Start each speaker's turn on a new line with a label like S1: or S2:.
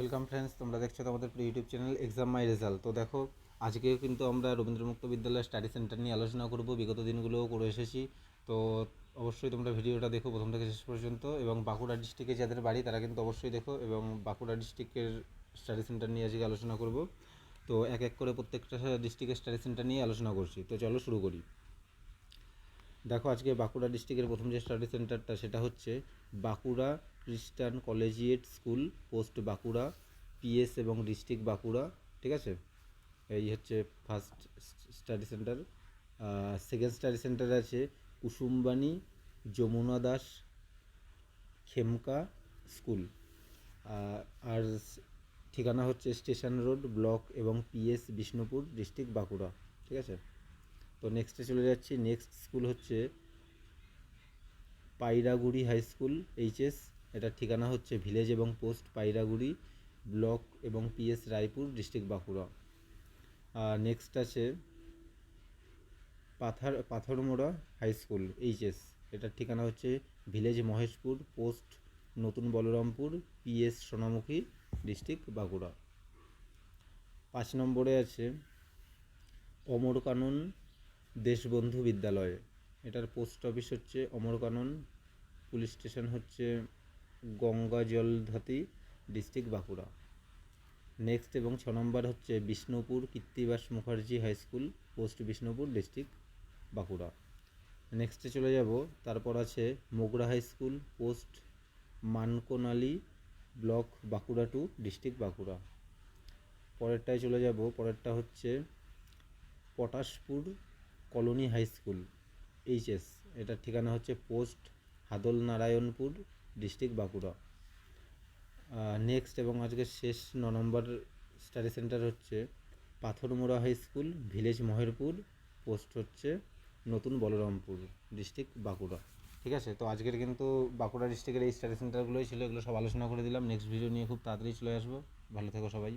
S1: Welcome friends, তোমরা দেখছ তোমাদের YouTube channel exam my result তো দেখো, আজকেও কিন্তু আমরা রবীন্দ্র মুক্ত বিদ্যালয় স্টাডি সেন্টার নিয়ে আলোচনা করব, বিগত দিনগুলোও করে এসেছি। তো অবশ্যই তোমরা ভিডিওটা দেখো প্রথম থেকে শেষ পর্যন্ত এবং বাঁকুড়া ডিস্ট্রিক্টে যাদের বাড়ি তারা কিন্তু অবশ্যই দেখো এবং বাঁকুড়া ডিস্ট্রিক্টের স্টাডি সেন্টার নিয়ে আজকে আলোচনা করব। তো এক এক করে প্রত্যেকটা ডিস্ট্রিক্টের স্টাডি সেন্টার নিয়ে আলোচনা করছি। তো চলো শুরু করি। দেখো, আজকে বাঁকুড়া ডিস্ট্রিক্টের প্রথম যে স্টাডি সেন্টারটা সেটা হচ্ছে Bankura Christian collegiate school, post Bankura, PS এবং ডিস্ট্রিক্ট বাঁকুড়া, ঠিক আছে? এই হচ্ছে first study centre second study centre আছে কুসুমবাণী, যমুনা দাস, খেমকা স্কুল। আর ঠিকানা হচ্ছে স্টেশন রোড, ব্লক এবং পিএস বিষ্ণুপুর, ডিস্ট্রিক্ট বাঁকুড়া, ঠিক আছে? তো নেক্সটে চলে যাচ্ছি। নেক্সট স্কুল হচ্ছে পাইরাগুড়ি হাই স্কুল এইচএস এটার ঠিকানা হচ্ছে ভিলেজ এবং পোস্ট পাইরাগুড়ি ব্লক এবং পিএস রায়পুর ডিস্ট্রিক্ট বাঁকুড়া। আর নেক্সট আছে পাথার, পাথরমোড়া হাই স্কুল এইচএস এটার ঠিকানা হচ্ছে ভিলেজ মহেশপুর পোস্ট নতুন বলরামপুর পিএস সোনামুখী ডিস্ট্রিক্ট বাঁকুড়া। পাঁচ নম্বরে আছে অমরকানন দেশবন্ধু বিদ্যালয়। এটার পোস্ট অফিস হচ্ছে অমরকানন, পুলিশ স্টেশন হচ্ছে Gangajalghati district Bankura. Next এবং ছ নম্বর হচ্ছে Bishnupur Krittibas Mukherjee high school post Bishnupur district Bankura. নেক্সটে চলে যাব, তারপর আছে Mogra high school post Mankanali block Bankura two district Bankura. পরেরটায় চলে যাব, পরেরটা হচ্ছে Potashpur colony high school HS এটার ঠিকানা হচ্ছে post Hadal Narayanpur district Bankura. Next এবং আজকের শেষ ন নম্বর স্টাডি সেন্টার হচ্ছে Patharmora high school village Maherpur post হচ্ছে নতুন বলরামপুর ডিস্ট্রিক্ট বাঁকুড়া। ঠিক আছে? তো আজকের কিন্তু বাঁকুড়া ডিস্ট্রিক্টের এই স্টাডি সেন্টারগুলোই ছিল, এগুলো সব আলোচনা করে দিলাম। নেক্সট ভিডিও নিয়ে খুব তাড়াতাড়ি চলে আসব। ভালো থেকো সবাই।